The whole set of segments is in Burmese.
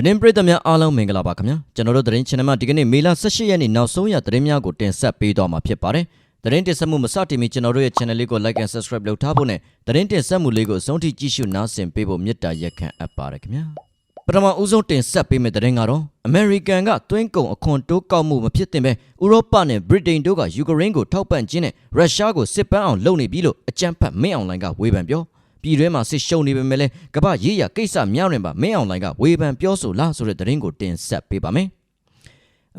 သတင်းပရိသတ်များအားလုံးမင်္ဂလာပါခင်ဗျာကျွန်တော်တို့သတင်း channel မှာဒီကနေ့မေလ18ရက်နေ့နောက်ဆုံးရသတင်းများကိုတင်ဆက်ပေးသွားမှာဖြစ်ပါတယ်သတင်းတင်ဆက်မှုမစတင်မီကျွန်တော်တို့ရဲ့ channel လေးကို like and subscribe လုပ်ထားဖို့နဲ့သတင်းတင်ဆက်မှုလေးကိုအဆုံးထိကြည့်ရှုနားဆင်ပေးဖို့မေတ္တာရက်ခံအပ်ပါတယ်ခင်ဗျာပထမဦးဆုံးတင်ဆက်ပေးမယ့်သတင်းကတော့ American ကသွင်းကုန်အခွန်တိုးကောက်မှုမဖြစ်သင့်ပဲဥရောပနဲ့ Britain တို့ကယူကရိန်းကိုထောက်ပံ့ခြင်းနဲ့ရုရှားကိုစစ်ပန်းအောင်လုပ်နေပြီလို့အကြံဖတ်မင်းအွန်လိုင်းကဝေဖန်ပြော ပြည်တွင်းမှာစစ်ရှုံနေပေမဲ့လည်းကမ္ဘာရေးရကိစ္စများတွင်ပါမင်းအွန်လိုင်းကဝေဖန်ပြောဆိုလာဆိုတဲ့သတင်းကိုတင်ဆက်ပေးပါမယ်။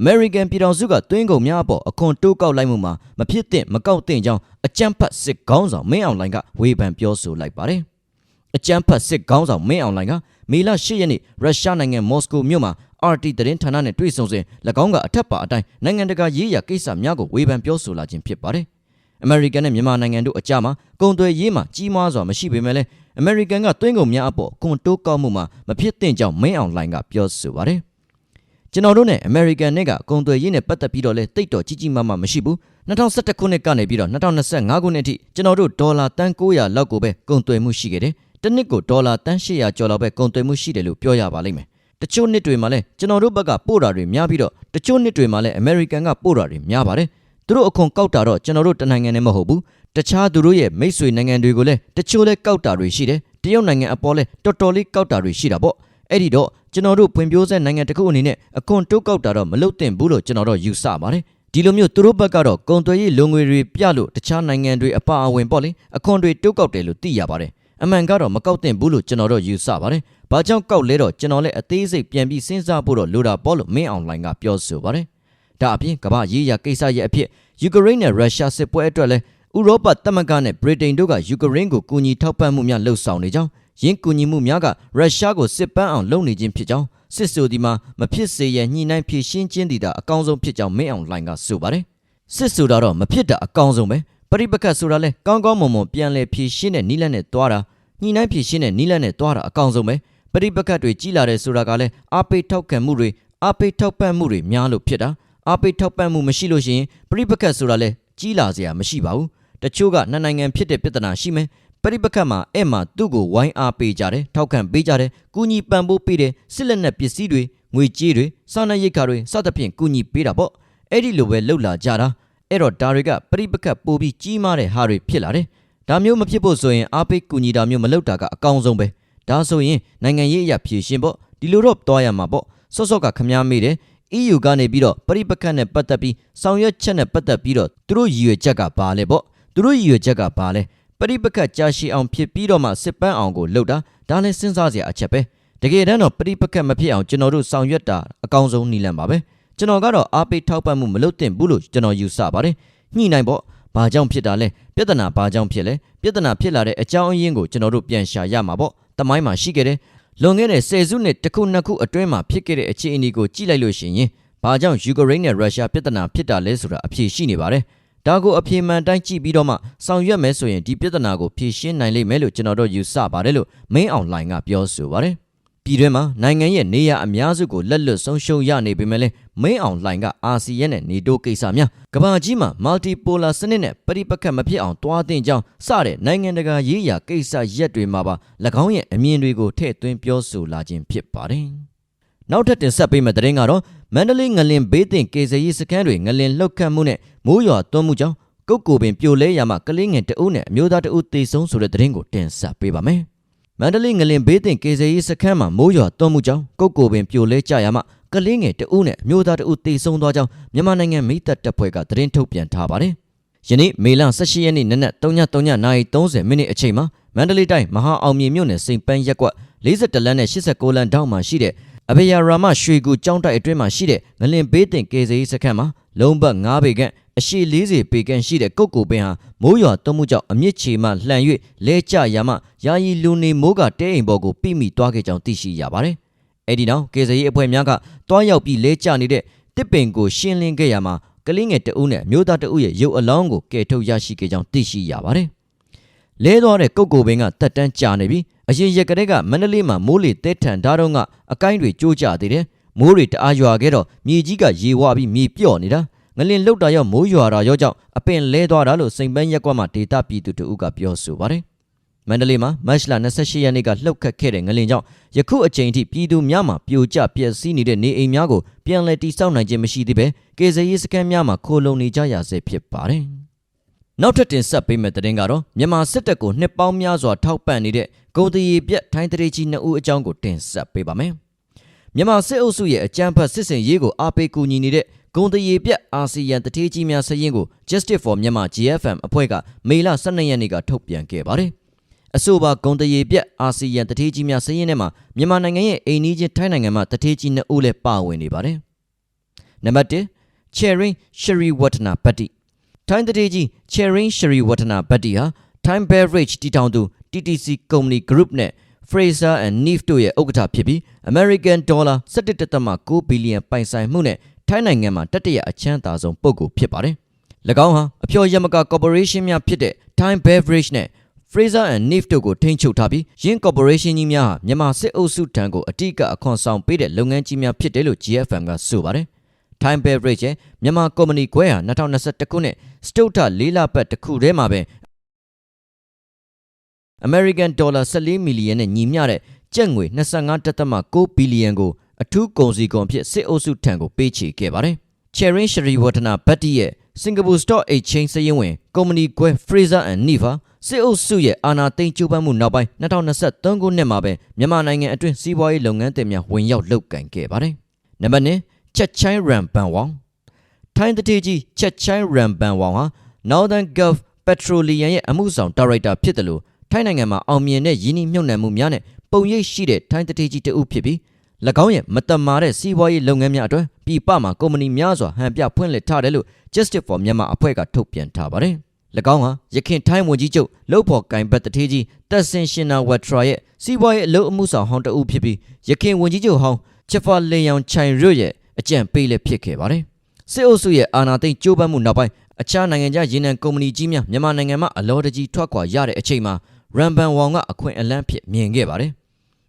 American ပြည်ထောင်စုကသွင်းကုန်များအပေါ်အခွန်တိုးကောက်လိုက်မှုမှာမဖြစ်သင့်မကောက်သင့်ကြောင်းအကြံဖတ်စစ်ကောင်းဆောင်မင်းအွန်လိုင်းကဝေဖန်ပြောဆိုလိုက်ပါတယ်။အကြံဖတ်စစ်ကောင်းဆောင်မင်းအွန်လိုင်းကမေလ10ရက်နေ့ရုရှားနိုင်ငံမော်စကိုမြို့မှာ RT သတင်းဌာနနဲ့တွေ့ဆုံစဉ်၎င်းကအထက်ပါအတိုင်းနိုင်ငံတကာရေးရာကိစ္စများကိုဝေဖန်ပြောဆိုလာခြင်းဖြစ်ပါတယ်။ အမေရိကန်နဲ့မြန်မာနိုင်ငံတို့အကြမှာကုန်သွယ်ရေးမှာကြီးမားစွာမရှိပေမဲ့လည်းအမေရိကန်ကသွင်းကုန်များအပေါ်ကွန်တိုးကောက်မှုမှာမဖြစ်သင့်ကြောင်းမင်းအောင်လှိုင်ကပြောဆိုပါတယ်။ကျွန်တော်တို့နဲ့အမေရိကန်နဲ့ကကုန်သွယ်ရေးနဲ့ပတ်သက်ပြီးတော့လဲတိတ်တော်ကြီးကြီးမားမားမရှိဘူး2011ခုနှစ်ကနေပြီးတော့2025ခုနှစ်အထိကျွန်တော်တို့ဒေါ်လာတန်900လောက်ကိုပဲကုန်သွယ်မှုရှိခဲ့တယ်။တစ်နှစ်ကိုဒေါ်လာတန်800ကျော်လောက်ပဲကုန်သွယ်မှုရှိတယ်လို့ပြောရပါလိမ့်မယ်။တချို့နှစ်တွေမှာလဲကျွန်တော်တို့ဘက်ကပို့တာတွေများပြီးတော့တချို့နှစ်တွေမှာလဲအမေရိကန်ကပို့တာတွေများပါတယ်။ သူတို့အခွန်ကောက်တာတော့ကျွန်တော်တို့တနိုင်ငံနဲ့မဟုတ်ဘူးတခြားသူတို့ရဲ့မိတ်ဆွေနိုင်ငံတွေကိုလည်းတချို့လဲကောက်တာတွေရှိတယ်တရုတ်နိုင်ငံအပေါ်လဲတော်တော်လေးကောက်တာတွေရှိတာပေါ့အဲ့ဒီတော့ကျွန်တော်တို့ဖွံ့ဖြိုးဆဲနိုင်ငံတစ်ခုအနေနဲ့အခွန်တိုးကောက်တာတော့မလုပ်သင့်ဘူးလို့ကျွန်တော်တို့ယူဆပါတယ်ဒီလိုမျိုးသူတို့ဘက်ကတော့ကုန်သွယ်ရေးလုံငွေတွေပြလို့တခြားနိုင်ငံတွေအပါအဝင်ပေါ့လေအခွန်တွေတိုးကောက်တယ်လို့သိရပါတယ်အမှန်ကတော့မကောက်သင့်ဘူးလို့ကျွန်တော်တို့ယူဆပါတယ်။ဘာကြောင့်ကောက်လဲတော့ကျွန်တော်လည်းအသေးစိတ်ပြန်ပြီးစဉ်းစားဖို့တော့လိုတာပေါ့လို့မင်းအောင်လိုင်းကပြောဆိုပါတယ်။ ဒါအပြင်ကမ္ဘာရေးရာကိစ္စရဲ့အဖြစ်ယူကရိန်းနဲ့ရုရှားစစ်ပွဲအတွက်လည်းဥရောပသမဂ္ဂနဲ့ဗြိတိန်တို့ကယူကရိန်းကိုကူညီထောက်ပံ့မှုများလှုပ်ဆောင်နေကြောင်းယင်းကူညီမှုများကရုရှားကိုစစ်ပန်းအောင်လုပ်နေခြင်းဖြစ်ကြောင်းစစ်ဆိုဒီမှာမဖြစ်စေရညှိနှိုင်းဖြည့်ရှင်းခြင်းတည်တာအကောင်းဆုံးဖြစ်ကြောင်းမင်းအောင်လှိုင်ကဆိုပါတယ်စစ်ဆိုတာတော့မဖြစ်တာအကောင်းဆုံးပဲပရိပက္ခဆိုတာလဲကောင်းကောင်းမွန်မွန်ပြန်လဲဖြည့်ရှင်းတဲ့နီးလန်းနဲ့တွားတာညှိနှိုင်းဖြည့်ရှင်းတဲ့နီးလန်းနဲ့တွားတာအကောင်းဆုံးပဲပရိပက္ခတွေကြီးလာတဲ့ဆိုတာကလဲအပိတ်ထောက်ခံမှုတွေအပိတ်ထောက်ပံ့မှုတွေများလို့ဖြစ်တာ အပိတ်ထောက်ပံ့မှုမရှိလို့ရှိရင်ပရိပက္ခဆိုတာလဲကြီးလာစရာမရှိပါဘူးတချို့ကနှစ်နိုင်ငံဖြစ်တဲ့ပြဿနာရှိမယ်ပရိပက္ခမှာအဲ့မှာသူ့ကိုဝိုင်းအားပေးကြတယ်ထောက်ခံပေးကြတယ်ကူညီပံ့ပိုးပေးတယ်စစ်လက်နက်ပစ္စည်းတွေငွေကြေးတွေစာနာရိတ်ခါတွေစသဖြင့်ကူညီပေးတာပေါ့အဲ့ဒီလိုပဲလှုပ်လာကြတာအဲ့တော့ဒါတွေကပရိပက္ခပိုပြီးကြီးမားတဲ့ဟာတွေဖြစ်လာတယ်ဒါမျိုးမဖြစ်ဖို့ဆိုရင်အားပေးကူညီတာမျိုးမလုပ်တာကအကောင်းဆုံးပဲဒါဆိုရင်နိုင်ငံရေးအရာဖြည့်ရှင်ပေါ့ဒီလိုတော့တွားရမှာပေါ့စောစောကခမားမေးတယ် EU ကနေပြီးတော့ပရိပက္ခနဲ့ပတ်သက်ပြီးဆောင်ရွက်ချက်နဲ့ပတ်သက်ပြီးတော့သူတို့ရည်ရွယ်ချက်ကဘာလဲပေါ့သူတို့ရည်ရွယ်ချက်ကဘာလဲပရိပက္ခကြာရှည်အောင်ဖြစ်ပြီးတော့မှစစ်ပန်းအောင်ကိုလှုပ်တာဒါလည်းစဉ်းစားစရာအချက်ပဲတကယ်တမ်းတော့ပရိပက္ခမဖြစ်အောင်ကျွန်တော်တို့ဆောင်ရွက်တာအကောင်းဆုံးနည်းလမ်းပါပဲကျွန်တော်ကတော့အားပေးထောက်ပံ့မှုမလုပ်သင့်ဘူးလို့ကျွန်တော်ယူဆပါတယ်ညှိနှိုင်းပေါ့ဘာကြောင့်ဖြစ်တာလဲပြဿနာဘာကြောင့်ဖြစ်လဲပြဿနာဖြစ်လာတဲ့အကြောင်းအရင်းကိုကျွန်တော်တို့ပြန်ရှာရမှာပေါ့တမိုင်းမှာရှိခဲ့တယ် လွန်ခဲ့တဲ့ဆယ်စုနှစ်တစ်ခုနှစ်ခုအတွင်းမှာဖြစ်ခဲ့တဲ့အခြေအနေကိုကြည့်လိုက်လို့ရှိရင်ဘာကြောင့်ယူကရိန်းနဲ့ရုရှားပြဿနာဖြစ်တာလဲဆိုတာအဖြေရှိနေပါတယ်ဒါကိုအဖြေမှန်တိုင်းကြည့်ပြီးတော့မှဆောင်ရွက်မယ်ဆိုရင်ဒီပြဿနာကိုဖြေရှင်းနိုင်လိမ့်မယ်လို့ကျွန်တော်တို့ယူဆပါတယ်လို့မင်းအောင်လှိုင်ကပြောဆိုပါတယ်ပြည်တွင်းမှာနိုင်ငံရဲ့နေရအများစုကိုလက်လွတ်ဆုံးရှုံးရနေပေမဲ့လည်း မင်းအောင်လှိုင်ကအာဆီယံနဲ့နေတိုးကိစ္စများကမ္ဘာကြီးမှာ multipolar စနစ်နဲ့ပရိပက္ခမဖြစ်အောင်တွားတင်ကြောင်းစတဲ့နိုင်ငံတကာရေးရာကိစ္စရက်တွေမှာပါ၎င်းရဲ့အမြင်တွေကိုထည့်သွင်းပြောဆိုလာခြင်းဖြစ်ပါတယ်နောက်ထပ်တင်ဆက်ပေးမယ့်သတင်းကတော့မန္တလေးငလင်ဘေးတင်ကေဇရီစခန်းတွေငလင်လှုပ်ခတ်မှုနဲ့မိုးရွာသွန်းမှုကြောင့်ကုတ်ကိုပင်ပြိုလဲရမှကလေးငယ်တအုပ်နဲ့အမျိုးသားတအုပ်တေဆုံးဆိုတဲ့သတင်းကိုတင်ဆက်ပေးပါမယ်။မန္တလေးငလင်ဘေးတင်ကေဇရီစခန်းမှာမိုးရွာသွန်းမှုကြောင့်ကုတ်ကိုပင်ပြိုလဲကြရမှ ကလေးငယ်တအုပ်နဲ့အမျိုးသားတအုပ်တေဆုံးသွားကြောင်းမြန်မာနိုင်ငံမိသက်တပ်ဖွဲ့ကသတင်းထုတ်ပြန်ထားပါတယ်။ယနေ့မေလ18ရက်နေ့နနက်3:30နာရီ30မိနစ်အချိန်မှာမန္တလေးတိုင်းမဟာအောင်မြေမြို့နယ်စိန်ပန်းရက်ကွက်42လမ်းနဲ့89လမ်းတောင်မှာရှိတဲ့အဘေယာရာမရွှေကူကျောင်းတိုက်အတွင်းမှာရှိတဲ့ငလင်ဘေးတင်ကေဇေးစခန်းမှာလုံးပတ်9ပေခန့်အရှိ40ပေခန့်ရှိတဲ့ကုတ်ကိုပင်ဟာမိုးရွာသွန်းမှုကြောင့်အမြင့်ချေမှလှန်၍လဲကျရာမှယာယီလူနေမိုးကတဲအိမ်ပေါ်ကိုပြိမိသွားခဲ့ကြောင်းသိရှိရပါတယ်။ အဲဒီနောက်ကေဇေးအဖွဲ့များကတွားရောက်ပြီးလဲကျနေတဲ့တစ်ပင်ကိုရှင်းလင်းခဲ့ရမှာကလေးငယ်တအုပ်နဲ့မျိုးသားတအုပ်ရဲ့ရုပ်အလောင်းကိုကယ်ထုတ်ရရှိခဲ့ကြောင်းသိရှိရပါတယ်။လဲသွားတဲ့ကုတ်ကိုပင်ကတက်တန်းကြာနေပြီးအရင်ရက်ကလေးကမန္တလေးမှာမိုးလေတဲထန်ဓာတ်တော့ကအကိုင်းတွေကျိုးကျသေးတယ်မိုးတွေတအားရွာခဲ့တော့မြေကြီးကရေဝါပြီးမြေပြော့နေတာငလင်လှုပ်တာရောမိုးရွာတာရောကြောင့်အပင်လဲသွားတာလို့စိန်ပန်းရက်ကွက်မှာဒေတာပြည်သူတို့ကပြောဆိုပါတယ် မမန္တလေးမှာမတ်လ28ရက်နေ့ကလှုပ်ခတ်ခဲ့တဲ့ငလင်ကြောင့်ယခုအချိန်ထိပြည်သူများမှာပြိုကျပျက်စီးနေတဲ့နေအိမ်များကိုပြန်လည်တည်ဆောက်နိုင်ခြင်းမရှိသေးပဲကေဇရေးစခန်းများမှာခိုလုံနေကြရဆဲဖြစ်ပါတယ်။နောက်ထပ်တင်ဆက်ပေးမယ့်သတင်းကတော့မြန်မာစစ်တပ်ကိုနှစ်ပေါင်းများစွာထောက်ပံ့နေတဲ့ဂုံတရီပြက်ထိုင်းတရေကြီးနှစ်ဦးအကြောင်းကိုတင်ဆက်ပေးပါမယ်။မြန်မာစစ်အုပ်စုရဲ့အကြမ်းဖက်စစ်စင်ရေးကိုအားပေးကူညီနေတဲ့ဂုံတရီပြက်အာဆီယံတထေးကြီးများစရင်ကို Justice for Myanmar GFM အဖွဲ့ကမေလ12ရက်နေ့ကထုတ်ပြန်ခဲ့ပါတယ်။ အဆိုပါဂုံတရီပြက်အာဆီယံတထေးကြီးများစရင်ထဲမှာမြန်မာနိုင်ငံရဲ့အိမ်နီးချင်းထိုင်းနိုင်ငံမှာတထေးကြီးနှစ်ဦးလည်းပါဝင်နေပါတယ်။နံပါတ်1 Cherin Shri Watana Batti ထိုင်းတထေးကြီး Cherin Shri Watana Batti ဟာ Time Beverage တည်ထောင်သူ TTC Company Group နဲ့ Fraser and Neef တို့ရဲ့ဥက္ကဋ္ဌဖြစ်ပြီး American Dollar 17.9ဘီလီယံပိုင်ဆိုင်မှုနဲ့ထိုင်းနိုင်ငံမှာတတိယအချမ်းသာဆုံးပုဂ္ဂိုလ်ဖြစ်ပါတယ်။၎င်းဟာအဖျော်ယမက Corporation များဖြစ်တဲ့ Time Beverage နဲ့ Fraser and Neef တို့ကိုထိန်းချုပ်ထားပြီးယင်း corporation ကြီးများဟာမြန်မာစစ်အုပ်စုထံကိုအတိအကအခွန်ဆောင်ပေးတဲ့လုပ်ငန်းကြီးများဖြစ်တယ်လို့ GFM ကဆိုပါတယ်။ Time Beverage ရဲ့မြန်မာကုမ္ပဏီခွဲဟာ2021ခုနှစ်စတုတ္ထလေးလပတ်တစ်ခုထဲမှာပဲ American Dollar 14မီလီယံနဲ့ညီမျှတဲ့ကျပ်ငွေ25.6ဘီလီယံကိုအထူးကုန်စည်ကုန်ဖြစ်စစ်အုပ်စုထံကိုပေးချေခဲ့ပါတယ်။ Cherin Shri Watana Batti ရဲ့ Singapore Stock Exchange စရင်းဝင်ကုမ္ပဏီကွဲ Fraser and Neva စစ်အုပ်စုရဲ့အာဏာသိမ်းကြိုးပမ်းမှုနောက်ပိုင်း2023ခုနှစ်မှာပဲမြန်မာနိုင်ငံအတွင်းစီးပွားရေးလုပ်ငန်းတွေများဝင်ရောက်လုပ်ကင်ခဲ့ပါတယ်။နံပါတ်1ချက်ချိုင်းရန်ပန်ဝေါင်ထိုင်းတတိကြီးချက်ချိုင်းရန်ပန်ဝေါင်ဟာ Northern Gulf Petroleum ရဲ့အမှုဆောင်ဒါရိုက်တာဖြစ်တယ်လို့ထိုင်းနိုင်ငံမှာအောင်မြင်တဲ့ယင်းနှိမ့်ညွှန်နှံမှုများနဲ့ပုံရိပ်ရှိတဲ့ထိုင်းတတိကြီးတဦးဖြစ်ပြီး၎င်းရဲ့မတမာတဲ့စီးပွားရေးလုပ်ငန်းများအတွက်ပြည်ပမှာကုမ္ပဏီများစွာဟန်ပြဖွင့်လှစ်ထားတယ်လို့ Justice for Myanmar အဖွဲ့ကထုတ်ပြန်ထားပါတယ်။၎ င်းဟာရခိုင်ထိုင်းဝန်ကြီးချုပ်လှုပ်ဖော်ကင်ဘတ်တထေးကြီးတက်ဆင်ရှင်နာဝက်ထရာရဲ့စီးပွားရေးအလုပ်အမှုဆောင်ဟောင်းတဦးဖြစ်ပြီးရခိုင်ဝန်ကြီးချုပ်ဟောင်းချက်ဖာလင်ယောင်ချိုင်ရွတ်ရဲ့အကြံပေးလည်းဖြစ်ခဲ့ပါတယ်။စစ်အုပ်စုရဲ့အာဏာသိမ်းကြိုးပမ်းမှုနောက်ပိုင်းအခြားနိုင်ငံခြားရေနံကုမ္ပဏီကြီးများမြန်မာနိုင်ငံမှာအလောတကြီးထွက်ခွာရတဲ့အချိန်မှာရန်ဘန်ဝေါင်ကအခွင့်အလန်းဖြစ်မြင်ခဲ့ပါတယ်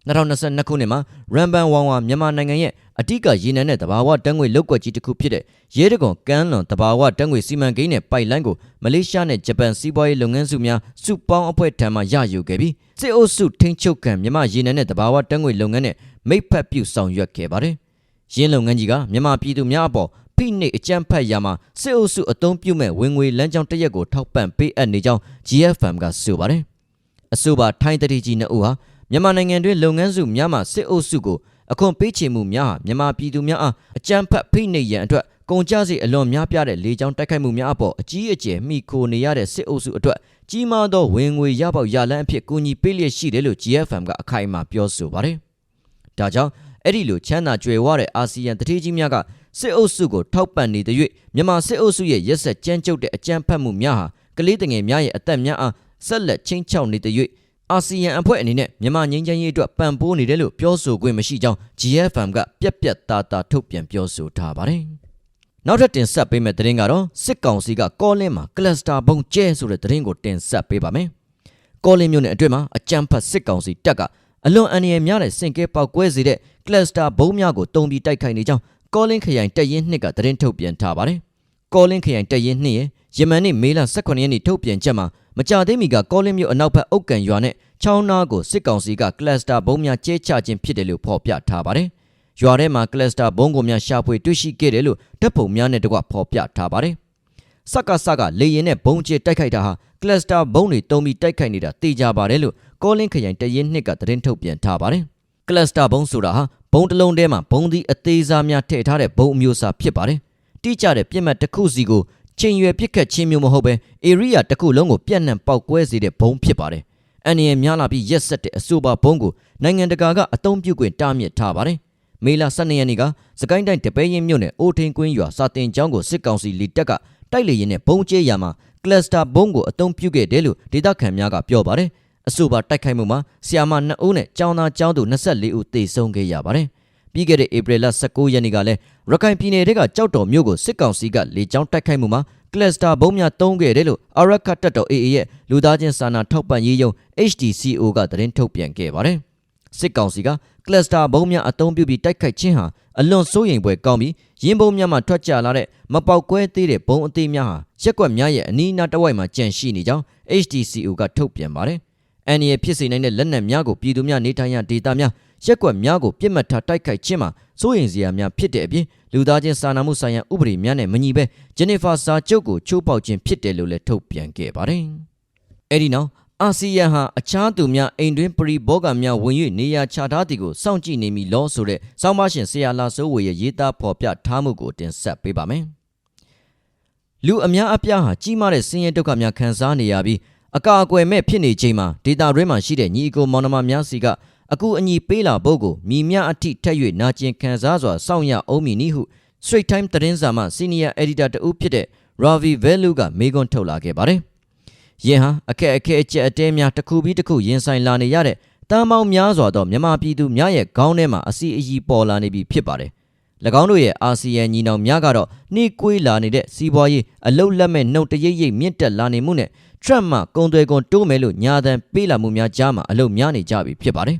2022ခုနှစ်မှာရန်ဘန်ဝေါင်ဝါမြန်မာနိုင်ငံရဲ့ အတိကရေနံနဲ့တဘာဝတန်းငွေလောက်ကွက်ကြီးတစ်ခုဖြစ်တဲ့ရဲတကွန်ကမ်းလွန်တဘာဝတန်းငွေစီမံကိန်းနဲ့ပိုက်လိုင်းကိုမလေးရှားနဲ့ဂျပန်စီးပွားရေးလုပ်ငန်းစုများစုပေါင်းအဖွဲ့ထံမှရယူခဲ့ပြီးစစ်အုပ်စုထိန်းချုပ်ခံမြန်မာရေနံနဲ့တဘာဝတန်းငွေလုပ်ငန်းနဲ့မိတ်ဖက်ပြုဆောင်ရွက်ခဲ့ပါတယ်။ရင်းလုပ်ငန်းကြီးကမြန်မာပြည်သူများအပေါ်ဖိနှိပ်အကြမ်းဖက်ရာမှာစစ်အုပ်စုအုံပြုမဲ့ဝင်ငွေလမ်းကြောင်းတရက်ကိုထောက်ပံ့ပေးအပ်နေကြောင်း GFM ကဆိုပါတယ်။အဆိုပါထိုင်းတတိကြီးနှစ်ဦးဟာမြန်မာနိုင်ငံတွင်လုပ်ငန်းစုများမှစစ်အုပ်စုကို အခွန်ပေးချေမှုများဟာမြန်မာပြည်သူများအားအကြမ်းဖက်ဖိနှိပ်ရန်အတွက်ကုန်ကျစရိတ်အလွန်များပြားတဲ့လေကြောင်းတိုက်ခိုက်မှုများအပေါ်အကြီးအကျယ်မိခိုနေရတဲ့စစ်အုပ်စုအတွက်ကြီးမားသောဝင်ငွေရပေါက်ရလန်းအဖြစ်ကူညီပေးလျက်ရှိတယ်လို့ GFM ကအခိုင်အမာပြောဆိုပါတယ်။ဒါကြောင့်အဲ့ဒီလိုချမ်းသာကြွယ်ဝတဲ့အာဆီယံတတိကြီးများကစစ်အုပ်စုကိုထောက်ပံ့နေတဲ့၍မြန်မာစစ်အုပ်စုရဲ့ရက်ဆက်ကြမ်းကြုတ်တဲ့အကြမ်းဖက်မှုများဟာကလေးတငယ်များရဲ့အသက်များအားဆက်လက်ချင်းချောက်နေတဲ့၍ အာဆီယံအဖွဲ့အနေနဲ့မြန်မာငြိမ်းချမ်းရေးအတွက်ပံ့ပိုးနေတယ်လို့ပြောဆိုခွင့်မရှိကြောင်း GFM ကပြက်ပြက်သားသားထုတ်ပြန်ပြောဆိုထားပါတယ်။နောက်ထပ်တင်ဆက်ပေးမယ့်သတင်းကတော့စစ်ကောင်စီကကောလင်းမှာကလစတာဘုံကျဲဆိုတဲ့သတင်းကိုတင်ဆက်ပေးပါမယ်။ကောလင်းမြို့နယ်အတွင်းမှာအကြမ်းဖက်စစ်ကောင်စီတပ်ကအလွန်အန္တရာယ်များတဲ့စင်ကဲပေါက်ကွဲစေတဲ့ကလစတာဘုံများကိုတုံပြီးတိုက်ခိုက်နေကြောင်းကောလင်းခရိုင်တပ်ရင်းနှစ်ကသတင်းထုတ်ပြန်ထားပါတယ်။ကောလင်းခရိုင်တပ်ရင်းနှစ်ရဲ့ ယမန်နေ့မေလ18ရက်နေ့ထုတ်ပြန်ချက်မှာမကြသေးမီကကောလင်းမြို့အနောက်ဘက်အုတ်ကန်ရွာနဲ့ချောင်းနာကိုစစ်ကောင်စီကကလစတာဘုံများကျဲချခြင်းဖြစ်တယ်လို့ဖော်ပြထားပါတယ်။ရွာထဲမှာကလစတာဘုံကိုများရှာဖွေတွေ့ရှိခဲ့တယ်လို့တပ်ပုံများနဲ့တကွဖော်ပြထားပါတယ်။စက္ကစကလေရင်နဲ့ဘုံကျဲတိုက်ခိုက်တာဟာကလစတာဘုံတွေတုံပြီးတိုက်ခိုက်နေတာသိကြပါတယ်လို့ကောလင်းခရိုင်တရင်နှစ်ကသတင်းထုတ်ပြန်ထားပါတယ်။ကလစတာဘုံဆိုတာဟာဘုံတစ်လုံးထဲမှာဘုံသီးအသေးစားများထည့်ထားတဲ့ဘုံအမျိုးအစားဖြစ်ပါတယ်။တိကျတဲ့ပြစ်မှတ်တစ်ခုစီကို ချိန်ရွယ်ပြစ်ခတ်ခြင်းမျိုးမဟုတ်ပဲဧရိယာတစ်ခုလုံးကိုပြန့်နှံ့ပေါက်ကွဲစေတဲ့ဘုံဖြစ်ပါတယ်။အန်ရီများလာပြီးရက်ဆက်တဲ့အဆိုပါဘုံကိုနိုင်ငံတကာကအသုံးပြုခွင့်တားမြစ်ထားပါတယ်။မေလ12ရက်နေ့ကစကိုင်းတိုင်းတပဲရင်မြို့နယ်အိုထင်းကွင်းရွာစာတင်ကျောင်းကိုစစ်ကောင်စီလီတက်ကတိုက်လေရင်နဲ့ဘုံကျဲရာမှာကလစတာဘုံကိုအသုံးပြုခဲ့တယ်လို့ဒေသခံများကပြောပါတယ်။အဆိုပါတိုက်ခိုက်မှုမှာဆီယာမ2ဦးနဲ့ကျောင်းသားကျောင်းသူ24ဦးသေဆုံးခဲ့ရပါတယ်။ ပြီးခဲ့တဲ့ဧပြီလ19ရက်နေ့ကလည်းရခိုင်ပြည်နယ်ကကြောက်တော်မြို့ကိုစစ်ကောင်စီကလေကြောင်းတိုက်ခိုက်မှုမှာကလစတာဘုံများတုံးခဲ့တယ်လို့အာရခတ်တပ်တော် AA ရဲ့လူသားချင်းစာနာထောက်ပံ့ရေးယုံ HDCO ကသတင်းထုတ်ပြန်ခဲ့ပါတယ်။စစ်ကောင်စီကကလစတာဘုံများအုံပြုပြီးတိုက်ခိုက်ခြင်းဟာအလွန်စိုးရိမ်ဖွယ်ကောင်းပြီးရင်းဘုံများမှထွက်ကြလာတဲ့မပေါက်ကွဲသေးတဲ့ဘုံအသေးများဟာရက်ွက်များရဲ့အနီးအနားတစ်ဝိုက်မှာကြန့်ရှိနေကြောင်း HDCO ကထုတ်ပြန်ပါတယ်။ အန်ရီဖြစ်စေနိုင်တဲ့လက်နက်များကိုပြည်သူများနေထိုင်ရာဒေသများရက်ကွက်များကိုပြစ်မှတ်ထားတိုက်ခိုက်ခြင်းမှာစိုးရိမ်စရာများဖြစ်တဲ့အပြင်လူသားချင်းစာနာမှုဆိုင်ရာဥပဒေများနဲ့မညီဘဲဂျနီဖာစာချုပ်ကိုချိုးဖောက်ခြင်းဖြစ်တယ်လို့လည်းထုတ်ပြန်ခဲ့ပါတယ်။အဲဒီနောက်အာဆီယံဟာအခြားသူများအိမ်တွင်းပရိဘောဂများဝင်၍နေရာချထားသည်ကိုစောင့်ကြည့်နေမည်လို့ဆိုတဲ့စောင်းမရှင်ဆရာလာစိုးဝေရဲ့ရေးသားဖော်ပြထားမှုကိုတင်ဆက်ပေးပါမယ်။လူအများအပြားဟာကြီးမားတဲ့ဆင်းရဲဒုက္ခများခံစားနေရပြီး အကာအကွယ်မဲ့ဖြစ်နေချိန်မှာဒေတာတွင်းမှာရှိတဲ့ညီအကိုမောင်နှမများစီကအကူအညီပေးလာဖို့ကိုမိမြအထိထက်၍နာကျင်ခံစားစွာစောင့်ရအောင်မည်နည်းဟု Straight Time သတင်းစာမှ Senior Editor တဦးဖြစ်တဲ့ Ravi Velu ကမေးခွန်းထုတ်လာခဲ့ပါတယ်။ယင်ဟာအခက်အခဲအကျက်အတဲများတစ်ခုပြီးတစ်ခုရင်ဆိုင်လာနေရတဲ့တန်ပေါင်းများစွာသောမြန်မာပြည်သူများရဲ့ခေါင်းထဲမှာအစီအီပေါ်လာနေပြီဖြစ်ပါတယ်။၎င်းတို့ရဲ့အာဆီယံညီနောင်များကတော့နှိကွေးလာနေတဲ့စီးပွားရေးအလုတ်လက်မဲ့နှုတ်တရိပ်ရိပ်မြင့်တက်လာနေမှုနဲ့ Trump မှကုံသွဲကွန်တိုးမယ်လို့ညာတန်ပေးလာမှုများကြားမှာအလုတ်များနေကြပြီဖြစ်ပါတယ်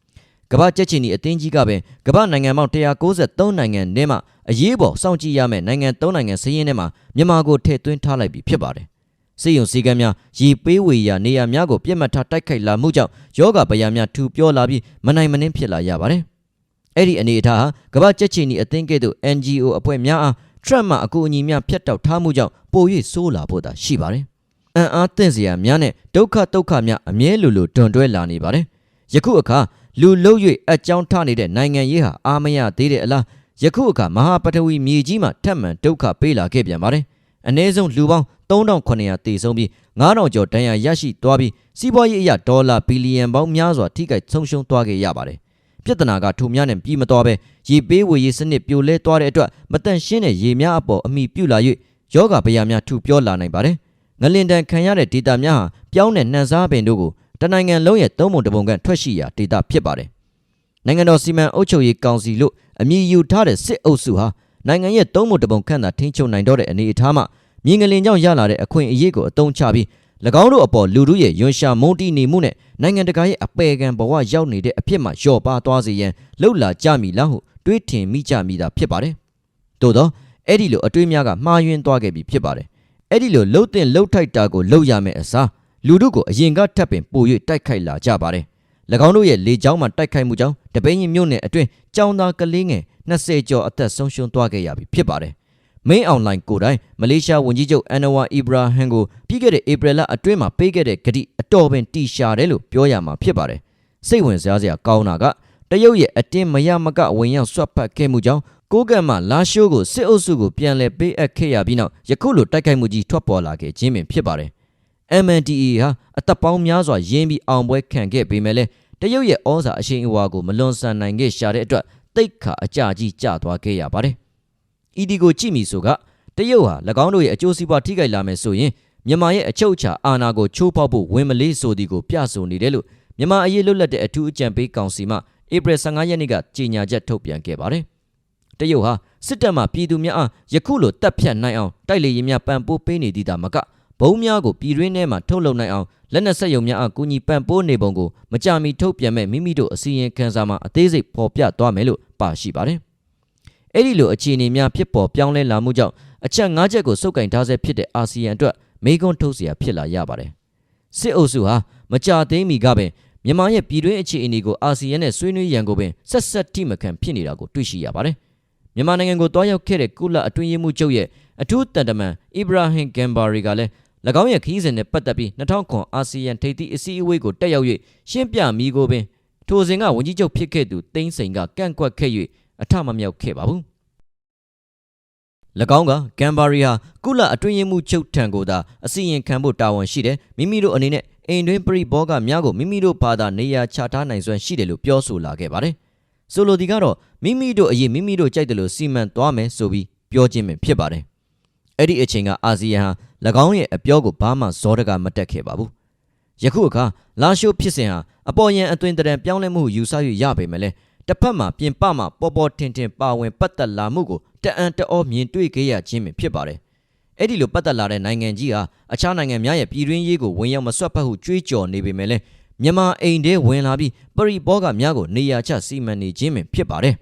။ကမ္ဘာကြက်ချီနီအသင်းကြီးကပင်ကမ္ဘာနိုင်ငံပေါင်း193နိုင်ငံထဲမှာအရေးပေါ်စောင့်ကြည့်ရမယ့်နိုင်ငံ3နိုင်ငံစည်းရင်းထဲမှာမြန်မာကိုထည့်သွင်းထားလိုက်ပြီဖြစ်ပါတယ်။စေယုံစည်းကမ်းများရေပေးဝေရာနေရာများကိုပြစ်မှတ်ထားတိုက်ခိုက်လာမှုကြောင့်ယောဂဗျာများထူပြောလာပြီးမနိုင်မနှင်းဖြစ်လာရပါတယ်။အဲ့ဒီအနေအထားဟာကမ္ဘာကြက်ချီနီအသင်းကဲ့သို့ NGO အဖွဲ့များအား Trump မှအကူအညီများဖျက်တောက်ထားမှုကြောင့်ပို၍ဆိုးလာဖို့သာရှိပါတယ်။ အံ့အားသင့်စရာများနဲ့ဒုက္ခဒုက္ခများအမြဲလိုလိုတွန်တွဲလာနေပါတယ်။ယခုအခါလူလုံး၍အကြောင်းထနေတဲ့နိုင်ငံရေးဟာအာမရသေးတဲ့အလားယခုအခါမဟာပထဝီမြေကြီးမှာထပ်မံဒုက္ခပေးလာခဲ့ပြန်ပါတယ်။အ ਨੇ ဆုံးလူပေါင်း3900တည်ဆုံးပြီး9000ကျော်ဒဏ်ရာရရှိသွားပြီးစီးပွားရေးအရဒေါ်လာဘီလီယံပေါင်းများစွာထိခိုက်ဆုံးရှုံးသွားခဲ့ရပါတယ်။ပြဿနာကထိုများနဲ့ပြီးမသွားပဲရေပေးဝေရေးစနစ်ပြိုလဲသွားတဲ့အတွက်မတန့်ရှင်းတဲ့ရေများအပေါ်အမိပြုလာ၍ယောဂဗျာများထူပြောလာနိုင်ပါတယ်။ ငလင်တန်ခံရတဲ့ဒေတာများဟာပြောင်းတဲ့နှံစားပင်တို့ကိုတနိုင်ငံလုံးရဲ့သုံးပုံတစ်ပုံကထွက်ရှိရာဒေတာဖြစ်ပါတယ်။နိုင်ငံတော်စီမံအုပ်ချုပ်ရေးကောင်စီလို့အမည်ယူထားတဲ့စစ်အုပ်စုဟာနိုင်ငံရဲ့သုံးပုံတစ်ပုံခန့်သာထိန်းချုပ်နိုင်တော့တဲ့အနေအထားမှာမြင်းငလင်ကြောင့်ရလာတဲ့အခွင့်အရေးကိုအသုံးချပြီး၎င်းတို့အပေါ်လူတို့ရဲ့ယွန်ရှာမုန်းတီးနေမှုနဲ့နိုင်ငံတကာရဲ့အပေခံဘဝရောက်နေတဲ့အဖြစ်မှလျော့ပါသွားစေရန်လှုပ်လာကြမည်လားဟုတွေးထင်မိကြမိတာဖြစ်ပါတယ်။သို့သောအဲ့ဒီလိုအတွေးများကမှားယွင်းသွားခဲ့ပြီဖြစ်ပါတယ်။ အဲ့ဒီလိုလှုပ်တဲ့လှုပ်ထိုက်တာကိုလှုပ်ရမယ်အစားလူတို့ကိုအရင်ကထပ်ပင်ပို၍တိုက်ခိုက်လာကြပါတယ်။၎င်းတို့ရဲ့လေကြောင်းမှတိုက်ခိုက်မှုကြောင့်တပိန်ရင်မြို့နယ်အတွင်းကြောင်သားကလေးငယ်20ကျော်အသက်ဆုံးရှုံးသွားခဲ့ရပြီဖြစ်ပါတယ်။ Main Online ကိုတိုင်မလေးရှားဝန်ကြီးချုပ်အန်နဝါအီဘရာဟန်ကိုပြီးခဲ့တဲ့ဧပြီလအတွင်းမှာပေးခဲ့တဲ့ဂတိအတော်ပင်တီရှာတယ်လို့ပြောရမှာဖြစ်ပါတယ်။စိတ်ဝင်စားစရာကောင်းတာကတရုတ်ရဲ့အတင်းမရမကဝင်ရောက်ဆွတ်ဖက်ခဲ့မှုကြောင့် ကိုကံမှာလာရှိုးကိုစစ်အုပ်စုကိုပြန်လည်ပေးအပ်ခဲ့ရပြီးနောက်ယခုလိုတိုက်ခိုက်မှုကြီးထွက်ပေါ်လာခဲ့ခြင်းပင်ဖြစ်ပါတယ်။ MNDAA ဟာအသက်ပေါင်းများစွာရင်းပြီးအောင်ပွဲခံခဲ့ပေမဲ့လည်းတရုတ်ရဲ့ဩဇာအရှိန်အဝါကိုမလွန်ဆန်နိုင်ခဲ့ရှာတဲ့အတွက်တိတ်ခါအကြကြီးကျသွားခဲ့ရပါတယ်။ ED ကိုကြည့်မိဆိုကတရုတ်ဟာ၎င်းတို့ရဲ့အကျိုးစီးပွားထိခိုက်လာမယ်ဆိုရင်မြန်မာရဲ့အချုပ်အခြာအာဏာကိုချိုးဖောက်ဖို့ဝင်မလေးဆိုသည်ကိုပြဆိုနေတယ်လို့မြန်မာအရေးလွတ်လပ်တဲ့အထူးအကြံပေးကောင်စီမှဧပြီ15ရက်နေ့ကကြေညာချက်ထုတ်ပြန်ခဲ့ပါတယ်။ တရုတ်ဟာစစ်တပ်မှပြည်သူများအားယခုလိုတပ်ဖြတ်နိုင်အောင်တိုက်လေရင်များပံ့ပိုးပေးနေသည်သာမကဘုံများကိုပြည်တွင်းထဲမှာထုတ်လုပ်နိုင်အောင်လက်နက်ဆက်ယုံများအားကူညီပံ့ပိုးနေပုံကိုမကြမီထုတ်ပြန်မဲ့မိမိတို့အစီရင်ခံစာမှာအသေးစိတ်ဖော်ပြသွားမယ်လို့ပါရှိပါတယ်။အဲ့ဒီလိုအခြေအနေများဖြစ်ပေါ်ပြောင်းလဲလာမှုကြောင့်အချက်၅ချက်ကိုစုပ်ကင်ထားဆဲဖြစ်တဲ့အာဆီယံအတွက်မေကွန်းထုတ်เสียဖြစ်လာရပါတယ်။စစ်အုပ်စုဟာမကြသေးမီကပင်မြန်မာရဲ့ပြည်တွင်းအခြေအနေကိုအာဆီယံနဲ့ဆွေးနွေးရန်ကိုပင်ဆက်ဆက်ထိမခံဖြစ်နေတာကိုတွေ့ရှိရပါတယ်။ မြန်မာနိုင်ငံကိုတွားရောက်ခဲ့တဲ့ကုလအတွင်းရေးမှူးချုပ်ရဲ့အထူးတန်တမန်အီဗရာဟင်ဂမ်ဘာရီကလည်း၎င်းရဲ့ခီးစဉ်နဲ့ပတ်သက်ပြီး2009အာဆီယံထိပ်သီးအစည်းအဝေးကိုတက်ရောက်၍ရှင်းပြမိကိုပင်ထိုစဉ်ကဝန်ကြီးချုပ်ဖြစ်ခဲ့သူတိန်းစိန်ကကန့်ကွက်ခဲ့၍အထမမြောက်ခဲ့ပါဘူး၎င်းကဂမ်ဘာရီဟာကုလအတွင်းရေးမှူးချုပ်ထံကိုသာအစီရင်ခံဖို့တာဝန်ရှိတယ်မိမိတို့အနေနဲ့အိမ်တွင်းပရိဘောဂများကိုမိမိတို့ဘာသာနေရာချထားနိုင်စွမ်းရှိတယ်လို့ပြောဆိုလာခဲ့ပါတယ် ဆိုလိုဒီကတော့မိမိတို့အရေးမိမိတို့ကြိုက်တယ်လို့စီမံသွားမယ်ဆိုပြီးပြောခြင်းပဲဖြစ်ပါတယ်အဲ့ဒီအချိန်ကအာဆီယံဟာ၎င်းရဲ့အပြောကိုဘာမှဇောတကမတက်ခဲ့ပါဘူးယခုအခါလာရှိုးဖြစ်စဉ်ဟာအပေါ်ယံအသွင်တရံပြောင်းလဲမှုယူဆ၍ရပေမဲ့လည်းတစ်ဖက်မှာပြင်ပမှာပေါ်ပေါ်ထင်ထင်ပါဝင်ပတ်သက်လာမှုကိုတအံတအောမြင်တွေ့ခဲ့ရခြင်းပင်ဖြစ်ပါတယ်အဲ့ဒီလိုပတ်သက်လာတဲ့နိုင်ငံကြီးဟာအခြားနိုင်ငံများရဲ့ပြည်တွင်းရေးကိုဝင်ရောက်မဆွတ်ဖက်ဟုကြွေးကြော်နေပေမဲ့လည်း မြန်မာအိမ်ထဲဝင်လာပြီးပရိဘောဂများကိုနေရာချစီမံနေခြင်းပင်ဖြစ်ပါတယ်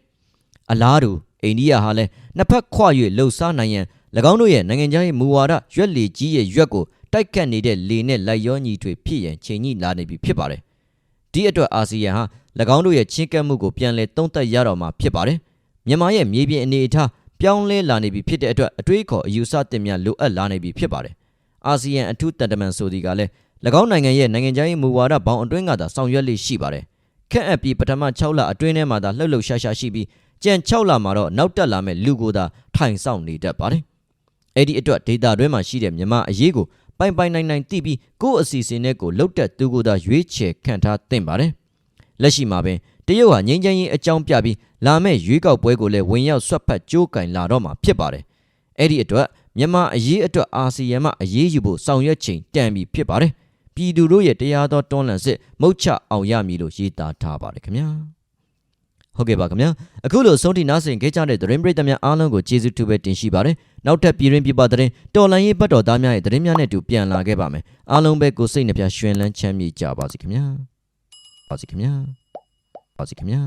အလားတူအိန္ဒိယဟာလည်းနှစ်ဖက်ခွ၍လှုပ်ရှားနိုင်ရန်၎င်းတို့ရဲ့နိုင်ငံခြားရေးမူဝါဒရွက်လီကြီးရဲ့ရွက်ကိုတိုက်ခတ်နေတဲ့လေနဲ့လိုက်ရောညီထွေဖြစ်ရင်ချိန်ညှိလာနေပြီဖြစ်ပါတယ်ဒီအတွက်အာဆီယံဟာ၎င်းတို့ရဲ့ချင်းကပ်မှုကိုပြန်လည်သုံးသပ်ရတော့မှာဖြစ်ပါတယ်မြန်မာရဲ့မြေပြင်အနေအထားပြောင်းလဲလာနေပြီဖြစ်တဲ့အတွက်အတွေးခေါ်အယူဆတင်များလိုအပ်လာနေပြီဖြစ်ပါတယ်အာဆီယံအထူးတန်တမန်ဆိုဒီကလည်း၎ င်းနိုင်ငံရဲ့နိုင်ငံခြားရေးမူဝါဒဘောင်အတွင်းကသာဆောင်ရွက်လေးရှိပါတယ်ခက်အပ်ပြီးပထမ6လအတွင်းထဲမှာသာလှုပ်လှုပ်ရှားရှားရှိပြီးကြံ6လမှာတော့နောက်တက်လာမဲ့လူကိုသာထိုင်ဆောင်နေတတ်ပါတယ်အဲ့ဒီအတွက်ဒေတာတွင်းမှာရှိတဲ့မြန်မာအရေးကိုပိုင်ပိုင်နိုင်နိုင်သိပြီးကိုယ့်အစီအစဉ်နဲ့ကိုလှုပ်တက်သူကိုသာရွေးချယ်ခံထားသင့်ပါတယ်လက်ရှိမှာပင်တရုတ်ဟာငြိမ်းချမ်းရေးအကြောင်းပြပြီးလာမဲ့ရွေးကောက်ပွဲကိုလည်းဝင်ရောက်ဆွတ်ဖက်ကြိုးကင်လာတော့မှာဖြစ်ပါတယ်အဲ့ဒီအတွက်မြန်မာအရေးအတွက်အာဆီယံမှအရေးယူဖို့ဆောင်ရွက်ချိန်တန်ပြီဖြစ်ပါတယ် ပြည်သူတို့ရဲ့တရားတော်တွန်းလှန်စစ်မုတ်ချအောင်ရမည်လို့ရေးသားထားပါတယ်ခင်ဗျာဟုတ်ကဲ့ပါခင်ဗျာအခုလိုဆုံးထိနားဆင်ခဲ့ကြတဲ့သတင်းပရိသတ်များအားလုံးကိုကျေးဇူးတူပဲတင်ရှိပါတယ်နောက်ထပ်ပြည်ရင်းပြပသတင်းတော်လန်ရေးဘတ်တော်သားများရဲ့သတင်းများနဲ့တူပြန်လာခဲ့ပါမယ်အားလုံးပဲကိုယ်စိတ်နှပြရွှင်လန်းချမ်းမြေ့ကြပါစေခင်ဗျာပါစေခင်ဗျာပါစေခင်ဗျာ